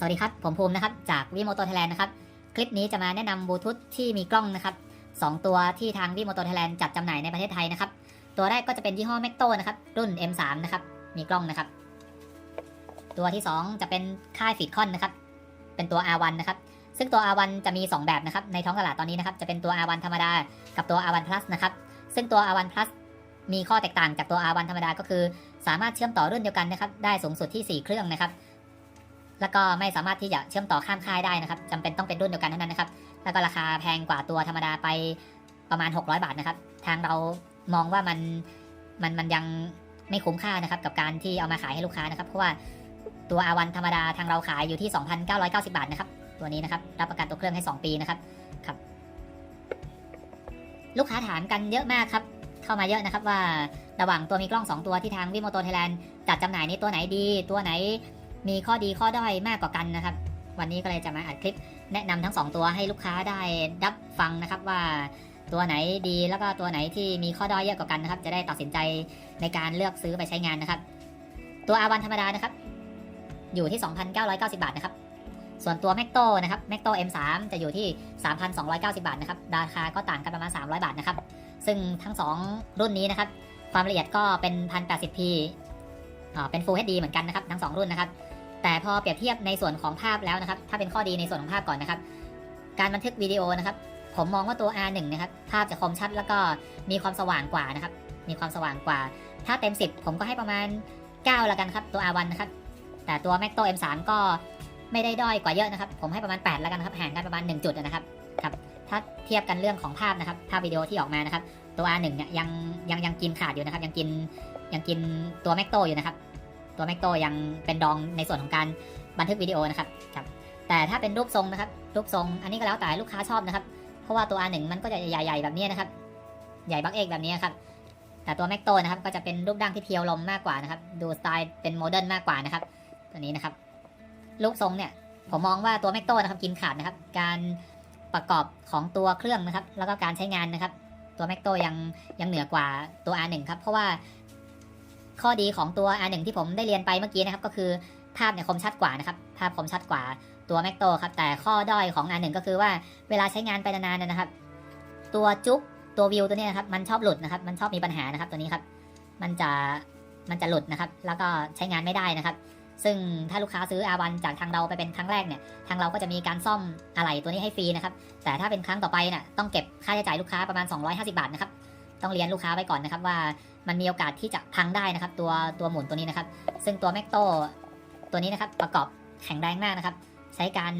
สวัสดีครับ ผมภูมินะครับ จากวิโมโตไทยแลนด์นะครับ คลิปนี้จะมาแนะนำบลูทูธที่มีกล้องนะครับสองตัวที่ทางวิโมโตไทยแลนด์จัดจำหน่ายในประเทศไทยนะครับ ตัวแรกก็จะเป็นยี่ห้อ m ม c โตนะครับ รุ่น M3 นะครับ มีกล้องนะครับ ตัวที่ 2 จะเป็นค่ายฟีดคอนนะครับ เป็นตัว R1 นะครับ ซึ่งตัว R1 จะมี 2 แบบนะครับ ในท้องตลาดตอนนี้นะครับ จะเป็นตัว R1 ธรรมดา กับตัว R1 Plus นะครับ ซึ่งตัว R1 Plus มีข้อแตกต่างจากตัว R1 ธรรมดาก็คือ สามารถเชื่อมต่อรุ่นเดียวกันนะครับ ได้สูงสุดที่ 4 เครื่องนะครับ แล้วก็ไม่สามารถที่จะเชื่อมต่อข้ามค่ายได้นะครับจำเป็นต้องเป็นรุ่นเดียวกันเท่านั้นนะครับ แล้วก็ราคาแพงกว่าตัวธรรมดาไปประมาณ 600 บาทนะครับ ทางเรามองว่ามันมันมันยังไม่คุ้มค่านะครับ กับการที่เอามาขายให้ลูกค้านะครับ เพราะว่าตัวอาวันธรรมดาทางเราขายอยู่ที่ 2,990 บาทนะครับ ตัวนี้นะครับ รับประกันตัวเครื่องให้ 2 ปีนะครับครับ ลูกค้าถามกันเยอะมากครับ เข้ามาเยอะนะครับว่าระหว่างตัวมีกล้อง 2 ตัวที่ทางวิโมโตไทยแลนด์จัดจำหน่ายนี้ตัวไหนดี ตัวไหน มีข้อดีข้อด้อยมากกว่ากันนะครับ วันนี้ก็เลยจะมาอัดคลิปแนะนำทั้ง 2 ตัวให้ลูกค้าได้รับฟังนะครับว่าตัวไหนดีแล้วก็ตัวไหนที่มีข้อด้อยเยอะกว่ากันนะครับ จะได้ตัดสินใจในการเลือกซื้อไปใช้งานนะครับ ตัว R1 ธรรมดานะครับ อยู่ที่ 2,990 บาทนะครับ ส่วนตัว m a c โตนะครับ m a c โต M3 จะอยู่ที่ 3,290 บาทนะครับราคาก็ต่างกันประมาณ 300 บาทนะครับ ซึ่งทั้ง 2 รุ่นนี้นะครับ ความละเอียดก็เป็น 1080p อ่าเป็น Full HD เหมือนกันนะครับ ทั้ง 2 รุ่นนะครับ แต่พอเปรียบเทียบในส่วนของภาพแล้วนะครับ ถ้าเป็นข้อดีในส่วนของภาพก่อนนะครับ การบันทึกวิดีโอนะครับ ผมมองว่าตัว R1 นะครับ ภาพจะคมชัดแล้วก็มีความสว่างกว่านะครับ มีความสว่างกว่า ถ้าเต็ม 10 ผมก็ให้ประมาณ9แล้วกันครับ ตัว R1 นะครับ แต่ตัว m a c โต M3 ก็ไม่ได้ด้อยกว่าเยอะนะครับ ผมให้ประมาณ8แล้วกันครับ ห่างกันประมาณ 1 จุดนะครับ ครับ ถ้าเทียบกันเรื่องของภาพนะครับ ภาพวิดีโอที่ออกมานะครับ ตัว R1 เนี่ยยังยังยังกินขาดอยู่นะครับ ยังกินยังกินตัว m a c โตอยู่นะครับ ตัว m a c โตยังเป็นดองในส่วนของการบันทึกวิดีโอนะครับครับแต่ถ้าเป็นรูปทรงนะครับรูปทรงอันนี้ก็แล้วแต่ลูกค้าชอบนะครับ เพราะว่าตัว R1 มันก็จะใหญ่ๆแบบนี้นะครับ ใหญ่บักเอกแบบนี้ครับแต่ตัว m a c โตนะครับก็จะเป็นรูปร่างที่เพียวลมมากกว่านะครับ ดูสไตล์เป็นโมเดิร์นมากกว่านะครับ ตัวนี้นะครับรูปทรงเนี่ยผมมองว่าตัว m a c โตนะครับกินขาดนะครับ การประกอบของตัวเครื่องนะครับ แล้วก็การใช้งานนะครับ ตัว m a c โตยังยังเหนือกว่าตัว R1 ครับเพราะว่า ข้อดีของตัว R1 ที่ผมได้เรียนไปเมื่อกี้นะครับก็คือภาพเนี่ยคมชัดกว่านะครับภาพคมชัดกว่าตัว m a c โตครับแต่ข้อด้อยของ R1 ก็คือว่าเวลาใช้งานไปนานๆเนยนะครับ ตัวจุ๊บตัววิวตัวนี้นะครับมันชอบหลุดนะครับ มันชอบมีปัญหานะครับตัวนี้ครับมันจะมันจะหลุดนะครับ แล้วก็ใช้งานไม่ได้นะครับ ซึ่งถ้าลูกค้าซื้อ R1 จากทางเราไปเป็นครั้งแรกเนี่ยทางเราก็จะมีการซ่อมอะไหล่ตัวนี้ให้ฟรีนะครับแต่ถ้าเป็นครั้งต่อไปเนี่ยต้องเก็บค่าใช้จ่ายลูกค้าประมาณ 250 บาทนะครับ ต้องเรียนลูกค้าไว้ก่อนนะครับว่ามันมีโอกาสที่จะพังได้นะครับ ตัวตัวหมุนตัวนี้นะครับ ซึ่งตัว m a c โตตัวนี้นะครับประกอบแข็งแรงมากนะครับ ใช้การ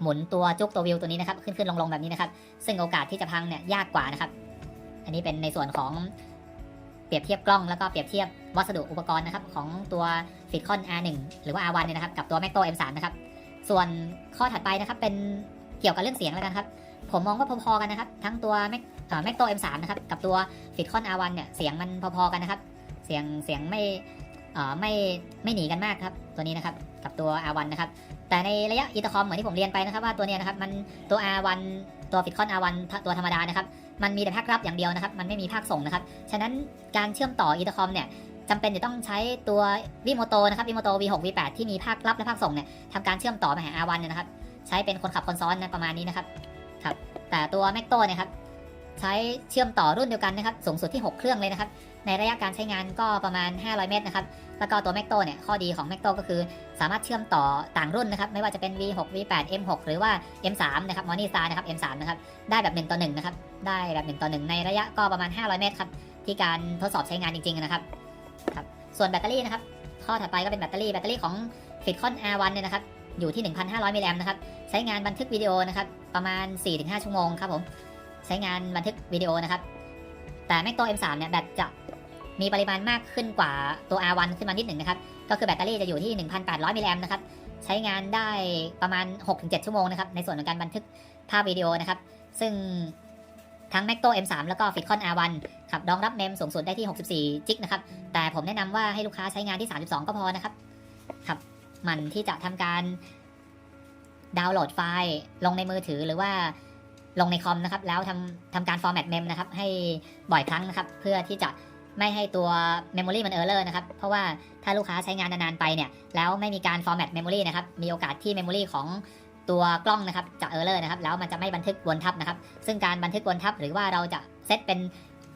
หมุนตัวจุกตัววิวตัวนี้นะครับ ขึ้นขึ้นลงลงแบบนี้นะครับ ซึ่งโอกาสที่จะพังเนี่ยยากกว่านะครับ อันนี้เป็นในส่วนของเปรียบเทียบกล้องแล้วก็เปรียบเทียบวัสดุอุปกรณ์นะครับ ของตัว f i t c o n R1 หรือว่า R1 เนี่ยนะครับ กับตัว m a c โต M3 นะครับ ส่วนข้อถัดไปนะครับเป็น เกี่ยวกับเรื่องเสียงแล้วกันครับ ผมมองว่าพอๆกันนะครับ ทั้งตัว Mac เอ่อ Mac โต M3 นะครับ กับตัว f i t c o n R1 เนี่ย เสียงมันพอๆกันนะครับ เสียงเสียงไม่ไม่ไม่หนีกันมากครับ ตัวนี้นะครับ กับตัว R1 นะครับ แต่ในระยะอินเตอร์คอมเหมือนที่ผมเรียนไปนะครับ ว่าตัวเนี้ยนะครับ มันตัว R1 ตัว f i t c o n R1 ตัวธรรมดานะครับ มันมีแต่ภาครับอย่างเดียวนะครับ มันไม่มีภาคส่งนะครับ ฉะนั้นการเชื่อมต่ออินเตอร์คอมเนี่ยจำเป็นจะต้องใช้ตัววิโมโตนะครับวิโมโต V6 V8 ที่มีภาครับและภาคส่งเนี่ยทำการเชื่อมต่อมาหา R1 เนี่ยนะครับ ใช้เป็นคนขับคนซ้อนนะประมาณนี้นะครับครับแต่ตัว m a c โตเนี่ยครับใช้เชื่อมต่อรุ่นเดียวกันนะครับสูงสุดที่ 6 เครื่องเลยนะครับในระยะการใช้งานก็ประมาณ 500 เมตรนะครับแล้วก็ตัว m a c โตเนี่ยข้อดีของ m a c โตก็คือ สามารถเชื่อมต่อต่างรุ่นนะครับไม่ว่าจะเป็น V6 V8 M6 หรือว่า M3 นะครับมอนี่ซานะครับ M3 นะครับได้แบบ1ต่อ1นะครับได้แบบ1ต่อ1ในระยะก็ประมาณ 500 เมตรครับที่การทดสอบใช้งานจริงๆนะครับครับส่วนแบตเตอรี่นะครับข้อถัดไปก็เป็นแบตเตอรี่แบตเตอรี่ของ f i t c o n R1 เนี่ยนะครับ อยู่ที่ 1,500มิลลิแอมป์นะครับ ใช้งานบันทึกวิดีโอนะครับ ประมาณ 4-5 ชั่วโมงครับผม ใช้งานบันทึกวิดีโอนะครับ แต่ Mac โต M3 เนี่ยแบตจะมีปริมาณมากขึ้นกว่าตัว R1 ขึ้นมานิดหนึ่งนะครับ ก็คือแบตเตอรี่จะอยู่ที่ 1,800มิลลิแอมป์นะครับ ใช้งานได้ประมาณ 6-7 ชั่วโมงนะครับ ในส่วนของการบันทึกภาพวิดีโอนะครับ ซึ่งทั้ง Mac โต M3 แล้วก็ f i t c o n R1 ครับรองรับเมมสูงสุดได้ที่ 64 จิกนะครับ แต่ผมแนะนำว่าให้ลูกค้าใช้งานที่ 32 ก็พอนะครับ ครับ มันที่จะทำการดาวน์โหลดไฟล์ลงในมือถือหรือว่าลงในคอมนะครับ แล้วทำทำการฟอร์แมตเมมนะครับ ให้บ่อยครั้งนะครับ เพื่อที่จะไม่ให้ตัว Memory มันเออร์เลอร์นะครับ เพราะว่าถ้าลูกค้าใช้งานนานๆไปเนี่ย แล้วไม่มีการ format memory นะครับ มีโอกาสที่ memory ของตัวกล้องนะครับจะเออร์เลอร์นะครับ แล้วมันจะไม่บันทึกวนทับนะครับ ซึ่งการบันทึกวนทับหรือว่าเราจะเซตเป็น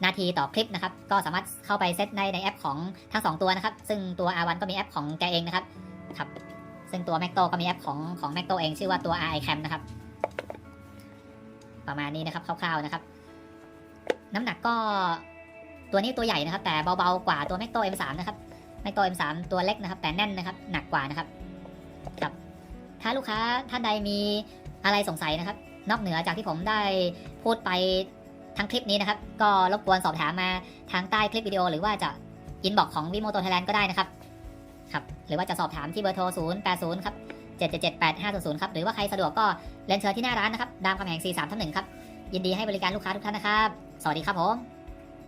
นาทีต่อคลิปนะครับ ก็สามารถเข้าไปเซตในในแอปของทั้งสองตัวนะครับ ซึ่งตัว R1 ก็มีแอปของแกเองนะครับ ครับ ซึ่งตัว Macto ก็มีแอปของของ Macto เองชื่อว่าตัว RI Cam นะครับ ประมาณนี้นะครับคร่าวๆนะครับ น้ำหนักก็ตัวนี้ตัวใหญ่นะครับ แต่เบาๆกว่าตัว Macto M3 นะครับ Macto M3 ตัวเล็กนะครับ แต่แน่นนะครับ หนักกว่านะครับครับ ถ้าลูกค้าท่านใดมีอะไรสงสัยนะครับ นอกเหนือจากที่ผมได้พูดไปทั้งคลิปนี้นะครับ ก็รบกวนสอบถามมาทางใต้คลิปวิดีโอหรือว่าจะอินบ็อกของวิโมโตไทยแลนด์ก็ได้นะครับ หรือว่าจะสอบถามที่เบอร์โทร 080 ครับ 7778500 ครับ หรือว่าใครสะดวกก็เรียนเชิญที่หน้าร้านนะครับ ดามคำแหง43ทับ1ครับ ยินดีให้บริการลูกค้าทุกท่านนะครับ สวัสดีครับผม